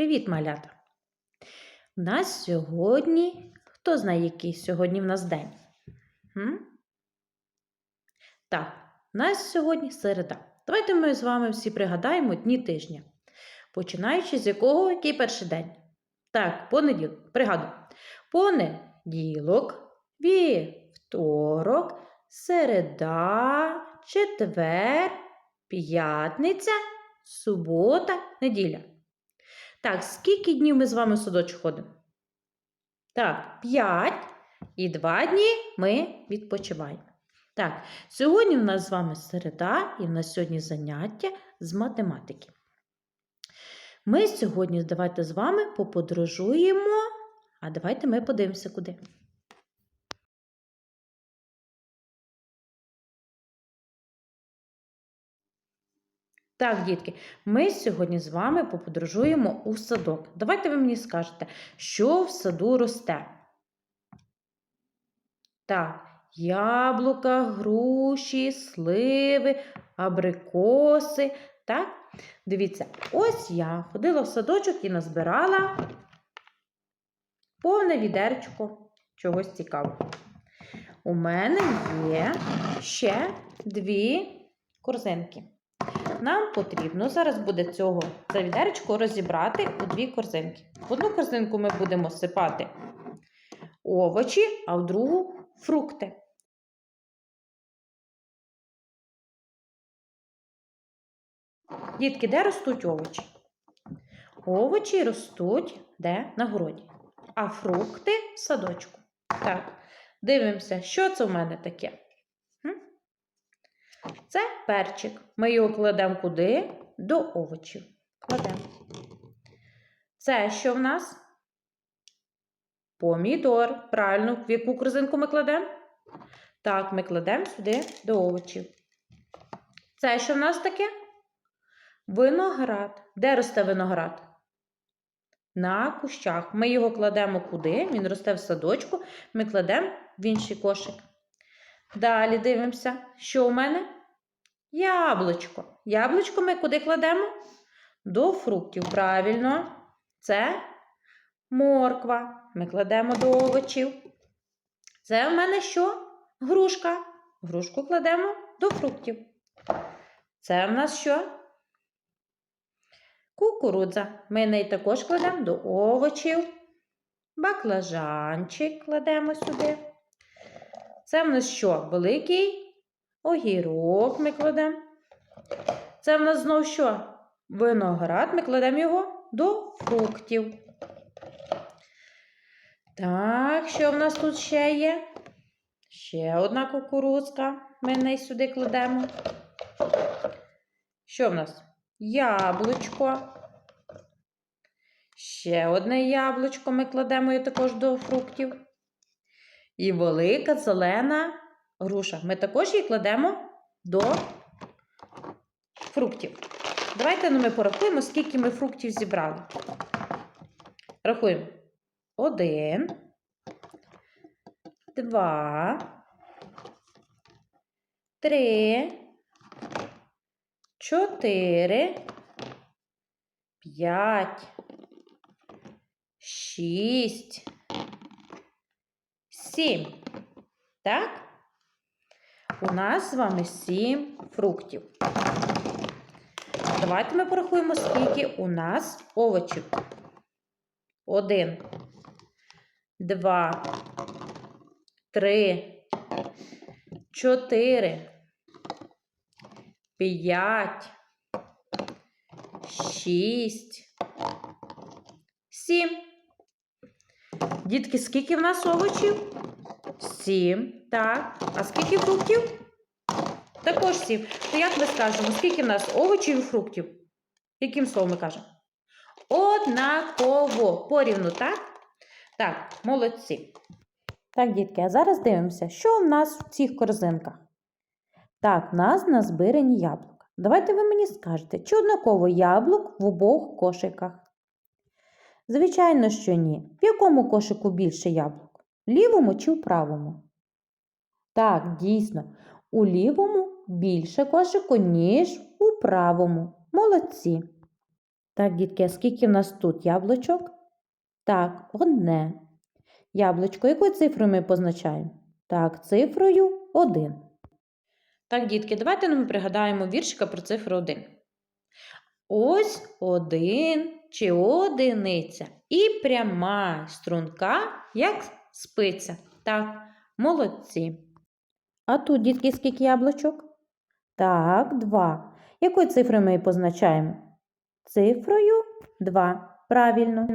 Привіт, малята! У нас сьогодні. Хто знає, який сьогодні в нас день? М? Так, у нас сьогодні середа. Давайте ми з вами всі пригадаємо дні тижня. Починаючи з якого який перший день? Так, понеділок. Пригадую. Понеділок, вівторок, середа, четвер, п'ятниця, субота, неділя. Так, скільки днів ми з вами в садочок ходимо? Так, 5 і 2 дні ми відпочиваємо. Так, сьогодні в нас з вами середа, і в нас сьогодні заняття з математики. Ми сьогодні давайте з вами поподорожуємо, а давайте ми подивимося куди. Так, дітки, ми сьогодні з вами поподорожуємо у садок. Давайте ви мені скажете, що в саду росте. Так, яблука, груші, сливи, абрикоси. Так? Дивіться, ось я ходила в садочок і назбирала повне відерчко чогось цікавого. У мене є ще дві корзинки. Нам потрібно зараз буде цього це відеречко розібрати у дві корзинки. В одну корзинку ми будемо сипати овочі, а в другу фрукти. Дітки, де ростуть овочі? Овочі ростуть де на городі, а фрукти в садочку. Так, дивимося, що це в мене таке. Це перчик. Ми його кладемо куди? До овочів. Кладемо. Це що в нас? Помідор. Правильно, в яку корзинку ми кладемо? Так, ми кладемо сюди до овочів. Це що в нас таке? Виноград. Де росте виноград? На кущах. Ми його кладемо куди? Він росте в садочку. Ми кладемо в інший кошик. Далі дивимося, що у мене? Яблучко. Яблучко ми куди кладемо? До фруктів. Правильно, це морква. Ми кладемо до овочів. Це в мене що? Грушка. Грушку кладемо до фруктів. Це в нас що? Кукурудза. Ми неї також кладемо до овочів. Баклажанчик кладемо сюди. Це в нас що? Великий огірок ми кладемо. Це в нас знову що? Виноград, ми кладемо його до фруктів. Так, що в нас тут ще є? Ще одна кукурузка. Ми неї сюди кладемо. Що в нас? Яблучко. Ще одне яблучко ми кладемо також до фруктів. І велика зелена груша. Ми також її кладемо до фруктів. Давайте ну, ми порахуємо, скільки ми фруктів зібрали. Рахуємо. Один, два, три, чотири, п'ять, шість, сім. Так? У нас з вами сім фруктів. Давайте ми порахуємо, скільки у нас овочів. Один, два, три, чотири, п'ять, шість, сім. Дітки, скільки в нас овочів? Сім. Так. А скільки фруктів? Також сім. То як ми скажемо, скільки в нас овочів і фруктів? Яким словом ми кажемо? Однаково. Порівну, так? Так, молодці. Так, дітки, а зараз дивимося, що в нас в цих корзинках. Так, в нас назбирані яблука. Давайте ви мені скажете, чи однаково яблук в обох кошиках? Звичайно, що ні. В якому кошику більше яблук? В лівому чи в правому? Так, дійсно, у лівому більше кошику, ніж у правому. Молодці. Так, дітки, а скільки в нас тут яблучок? Так, одне. Яблучко, якою цифрою ми позначаємо? Так, цифрою 1. Так, дітки, давайте ми пригадаємо віршика про цифру 1. Ось один чи одиниця. І пряма струнка, як спиця. Так, молодці. А тут, дітки, скільки яблучок? Так, два. Якою цифрою ми позначаємо? Цифрою 2. Правильно.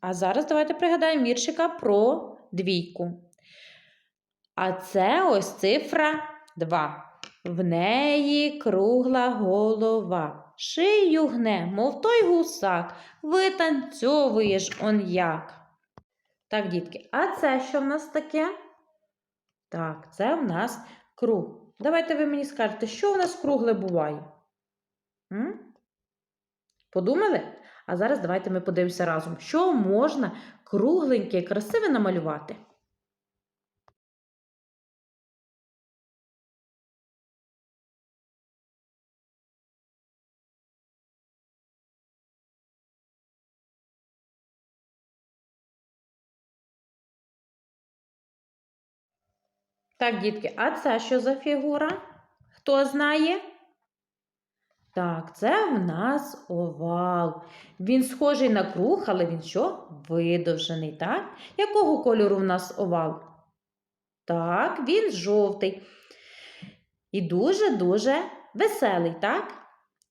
А зараз давайте пригадаємо віршика про двійку. А це ось цифра 2. В неї кругла голова. Шию гне, мов той гусак, витанцьовуєш он як. Так, дітки, а це що в нас таке? Так, це в нас круг. Давайте ви мені скажете, що в нас кругле буває? М? Подумали? А зараз давайте ми подивимося разом, що можна кругленьке і красиве намалювати. Так, дітки, а це що за фігура? Хто знає? Так, це в нас овал. Він схожий на круг, але він що? Видовжений, так? Якого кольору в нас овал? Так, він жовтий. І дуже-дуже веселий, так?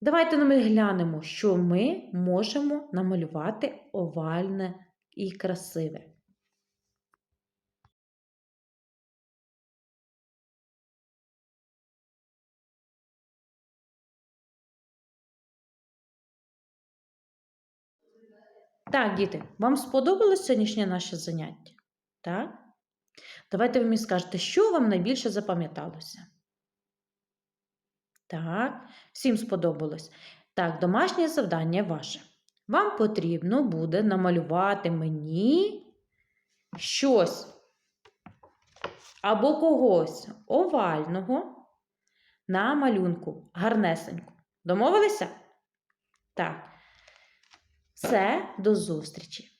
Давайте ми глянемо, що ми можемо намалювати овальне і красиве. Так, діти, вам сподобалось сьогоднішнє наше заняття? Так? Давайте ви мені скажете, що вам найбільше запам'яталося? Так, всім сподобалось. Так, домашнє завдання ваше. Вам потрібно буде намалювати мені щось або когось овального на малюнку гарнесенько. Домовилися? Так. Все, до зустрічі!